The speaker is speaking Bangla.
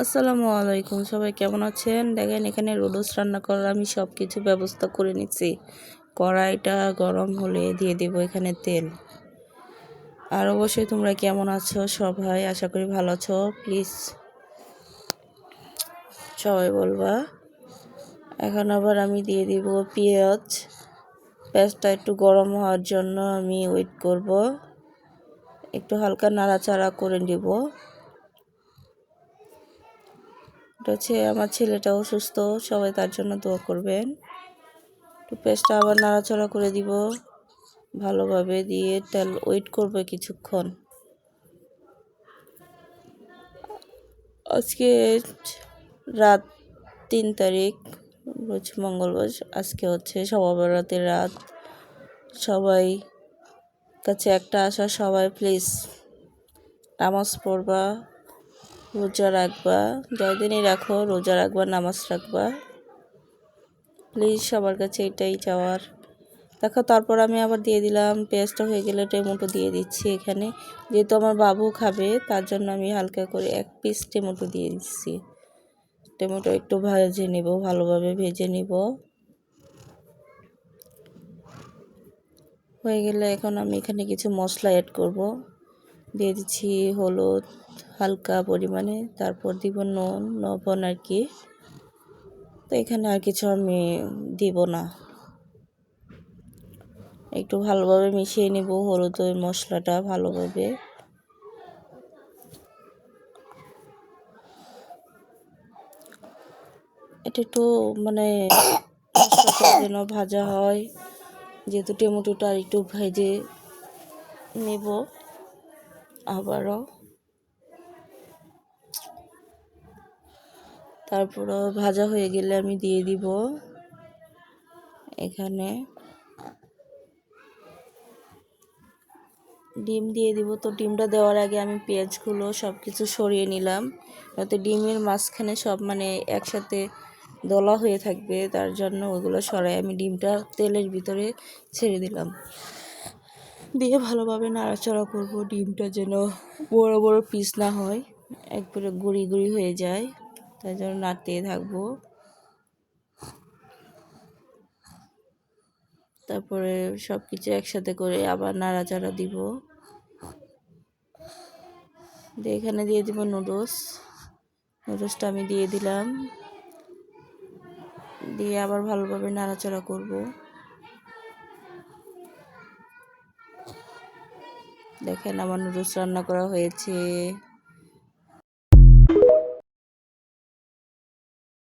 আসসালামু আলাইকুম। সবাই কেমন আছেন? দেখেন, এখানে রুডোস রান্না করার আমি সব কিছু ব্যবস্থা করে নিচ্ছি। কড়াইটা গরম হলে দিয়ে দেব এখানে তেল। আর অবশ্যই তোমরা কেমন আছো সবাই? আশা করি ভালো আছো। প্লিজ, সবাই বলবা। এখন আবার আমি দিয়ে দিব পেঁয়াজ। পেঁয়াজটা একটু গরম হওয়ার জন্য আমি ওয়েট করব। একটু হালকা নাড়াচাড়া করে নিব। এটা হচ্ছে আমার ছেলেটা অসুস্থ সবাই তার জন্য দোয়া করবেন। একটু পেস্টটা আবার নাড়াচাড়া করে দিব, ভালোভাবে দিয়ে তেল ওয়েট করবে কিছুক্ষণ। আজকে রাত তিন তারিখ, রোজ মঙ্গলবার, আজকে হচ্ছে সবার সবাবরাতের রাত। সবাই কাছে একটা আশা, সবাই প্লিজ নামাজ পড়বা। রোজা রাখবা, যতদিনই রাখো রোজা রাখবা, নামাজ রাখবা। প্লিজ সবার কাছে এটাই চাওয়ার। দেখো, তারপর আমি আবার দিয়ে দিলাম, পেঁয়াজটা হয়ে গেলে টেমোটো দিয়ে দিচ্ছি এখানে। যেহেতু আমার বাবু খাবে, তার জন্য আমি হালকা করে এক পিস টেমোটো দিয়ে দিচ্ছি। টেমোটো একটু ভেজে নিব, ভালোভাবে ভেজে নিব। হয়ে গেলে এখন আমি এখানে কিছু মশলা অ্যাড করব। দিয়ে দিচ্ছি হলুদ হালকা পরিমাণে, তারপর দিব নুন, লবণ আর কি। তো এখানে আর কিছু আমি দিব না। একটু ভালোভাবে মিশিয়ে নিব হলুদ ওই মশলাটা ভালোভাবে। এটা একটু মানে যেন ভাজা হয়, যেহেতু টমেটোটা একটু ভেজে নেব। আবারও। তারপর ভাজা হয়ে গেলে আমি দিয়ে দিব এখানে। ডিম দিয়ে দিব। তো ডিমটা দেওয়ার আগে আমি পেঁয়াজগুলো সব কিছু সরিয়ে নিলাম। যাতে ডিমের মাঝখানে সব মানে একসাথে দলা হয়ে থাকবে, তার জন্য ওগুলো সরাই আমি ডিমটা তেলের ভিতরে ছেড়ে দিলাম। দিয়ে ভালোভাবে নাড়াচাড়া করব। ডিমটা যেন বড় বড় পিস না হয়, একবারে গুঁড়ি গুঁড়ি হয়ে যায়। তাই জন্য নাড়তে থাকব। তারপরে সব কিছু একসাথে করে আবার নাড়াচাড়া দিব। দিয়ে এখানে দিয়ে দিব নুডলস। নুডলসটা আমি দিয়ে দিলাম। দিয়ে আবার ভালোভাবে নাড়াচাড়া করব। দেখেন আমার নুডলস রান্না করা হয়েছে।